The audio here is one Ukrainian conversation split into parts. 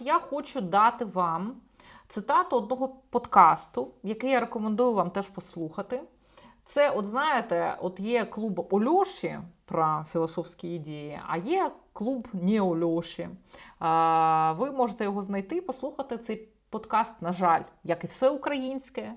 я хочу дати вам цитату одного подкасту, який я рекомендую вам теж послухати. Це, от знаєте, от є клуб Ольоші про філософські ідеї, а є клуб не Ольоші. Ви можете його знайти, і послухати цей подкаст, на жаль, як і все українське,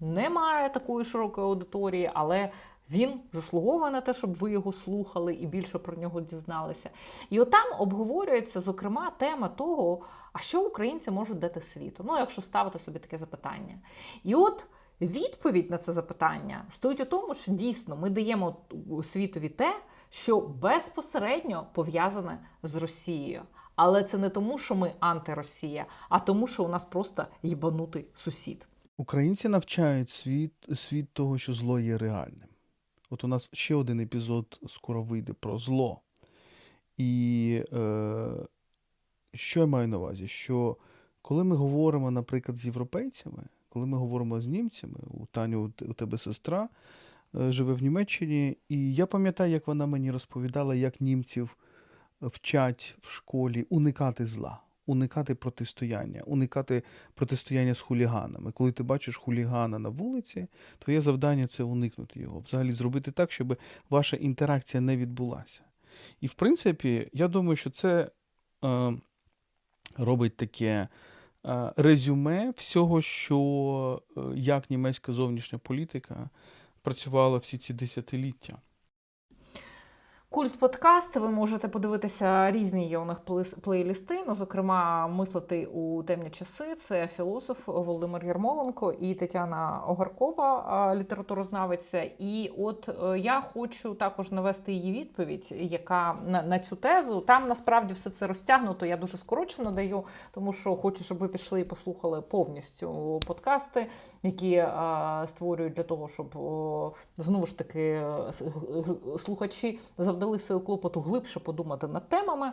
немає такої широкої аудиторії, але він заслуговує на те, щоб ви його слухали і більше про нього дізналися. І от там обговорюється, зокрема, тема того, а що українці можуть дати світу. Ну, якщо ставити собі таке запитання. І от відповідь на це запитання стоїть у тому, що дійсно ми даємо світові те, що безпосередньо пов'язане з Росією. Але це не тому, що ми антиросія, а тому, що у нас просто їбанутий сусід. Українці навчають світ, світ того, що зло є реальним. От у нас ще один епізод скоро вийде про зло. І е, що я маю на увазі? Що коли ми говоримо, наприклад, з європейцями, коли ми говоримо з німцями, у Таню, у тебе сестра е, живе в Німеччині, і я пам'ятаю, як вона мені розповідала, як німців вчать в школі уникати зла, уникати протистояння, уникати протистояння з хуліганами. Коли ти бачиш хулігана на вулиці, твоє завдання це уникнути його, взагалі зробити так, щоб ваша інтеракція не відбулася. І в принципі, я думаю, що це е, робить таке е, резюме всього, що е, як німецька зовнішня політика працювала всі ці десятиліття. Культ подкаст. Ви можете подивитися різні є у них плейлісти. Ну, зокрема, мислити у темні часи. Це філософ Володимир Єрмоленко і Тетяна Огаркова, літературознавиця. І от е, я хочу також навести її відповідь, яка на, на цю тезу. Там насправді все це розтягнуто. Я дуже скорочено даю, тому що хочу, щоб ви пішли і послухали повністю подкасти, які е, створюють для того, щоб о, знову ж таки е, слухачі завдали свою клопоту глибше подумати над темами.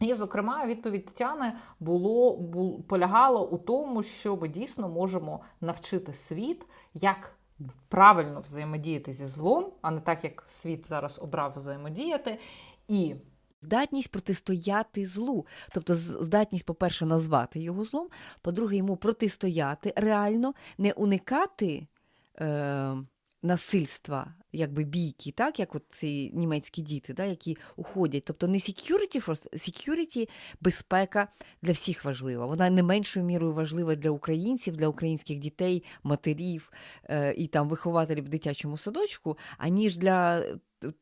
І, зокрема, відповідь Тетяни було, бул, полягала у тому, що ми дійсно можемо навчити світ, як правильно взаємодіяти зі злом, а не так, як світ зараз обрав взаємодіяти. І Здатність протистояти злу, тобто здатність, по-перше, назвати його злом, по-друге, йому протистояти реально, не уникати е, насильства, якби бійки, так як от ці німецькі діти, да, які уходять. Тобто не security first, security – безпека для всіх важлива. Вона не меншою мірою важлива для українців, для українських дітей, матерів е, і там вихователів в дитячому садочку, аніж для е,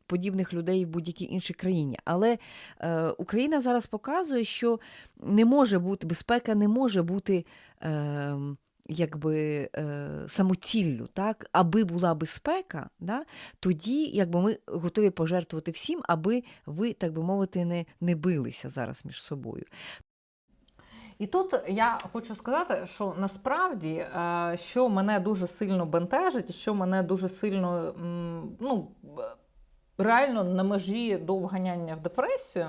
подібних людей в будь-якій іншій країні. Але е, Україна зараз показує, що не може бути безпека, не може бути. Е, Якби е, самоціллю, так, аби була безпека, да, тоді якби ми готові пожертвувати всім, аби ви, так би мовити, не, не билися зараз між собою. І тут я хочу сказати, що насправді, е, що мене дуже сильно бентежить, і що мене дуже сильно ну, реально на межі до вганяння в депресію.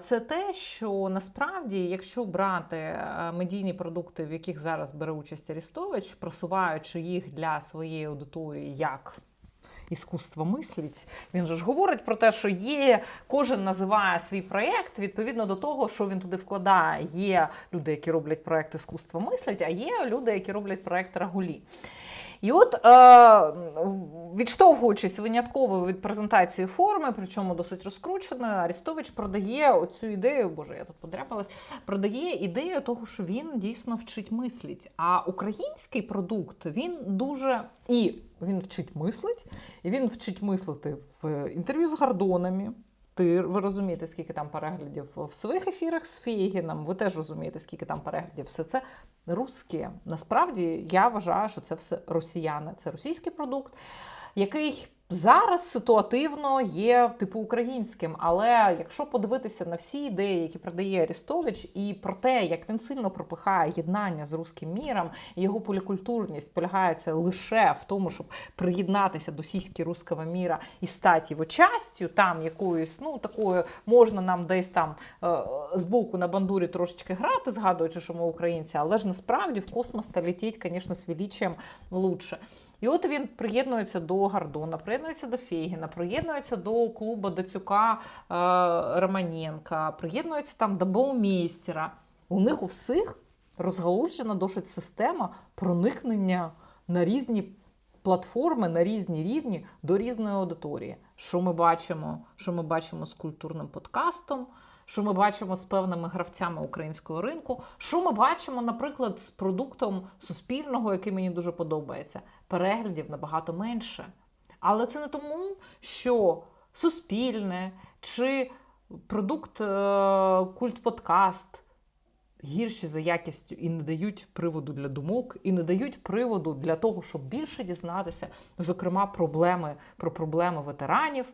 Це те, що насправді, якщо брати е, медійні продукти, в яких зараз бере участь Арістович, просуваючи їх для своєї аудиторії як іскусство мислить, він же ж говорить про те, що є, кожен називає свій проєкт відповідно до того, що він туди вкладає. Є люди, які роблять проєкт іскусство мислить, а є люди, які роблять проєкт Рагулі. І от, е, відштовхуючись винятково від презентації форми, причому досить розкрученою, Арістович продає оцю ідею, боже, я тут подряпалась, продає ідею того, що він дійсно вчить мислить. А український продукт він дуже і він вчить мислить, і він вчить мислити в інтерв'ю з Гордонами. Ти ви розумієте, скільки там переглядів в своїх ефірах з Фігіном. ви теж розумієте, скільки там переглядів. Все це русське. Насправді я вважаю, що це все росіяни. Це російський продукт, який зараз ситуативно є типу українським. Але якщо подивитися на всі ідеї, які продає Арістович, і про те, як він сильно пропихає єднання з руським міром, його полікультурність полягається лише в тому, щоб приєднатися до сіськи руського міра і стати його частю, там якоюсь, ну такою можна нам десь там е, збоку на бандурі трошечки грати, згадуючи, що ми українці, але ж насправді в космос та летіть, звісно, з величієм лучше. І от він приєднується до Гордона, приєднується до Фейгіна, приєднується до клубу Дацюка е, Романенка, приєднується там до Баумейстера. У них у всіх розгалужена досить система проникнення на різні платформи, на різні рівні до різної аудиторії. Що ми бачимо? Що ми бачимо з культурним подкастом? Що ми бачимо з певними гравцями українського ринку? Що ми бачимо, наприклад, з продуктом суспільного, який мені дуже подобається? Переглядів набагато менше. Але це не тому, що суспільне чи продукт е, культ-подкаст гірші за якістю і не дають приводу для думок, і не дають приводу для того, щоб більше дізнатися, зокрема, проблеми про проблеми ветеранів.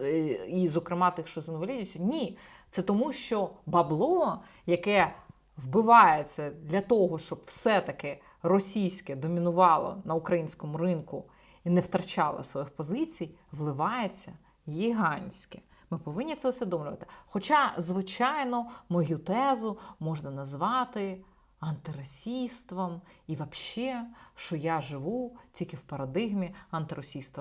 е, І, зокрема, тих, що з інвалідністю, ні, це тому, що бабло, яке вбивається для того, щоб все-таки російське домінувало на українському ринку і не втрачало своїх позицій, вливається гігантське. Ми повинні це усвідомлювати. Хоча, звичайно, мою тезу можна назвати антиросійством і взагалі, що я живу тільки в парадигмі антиросійства.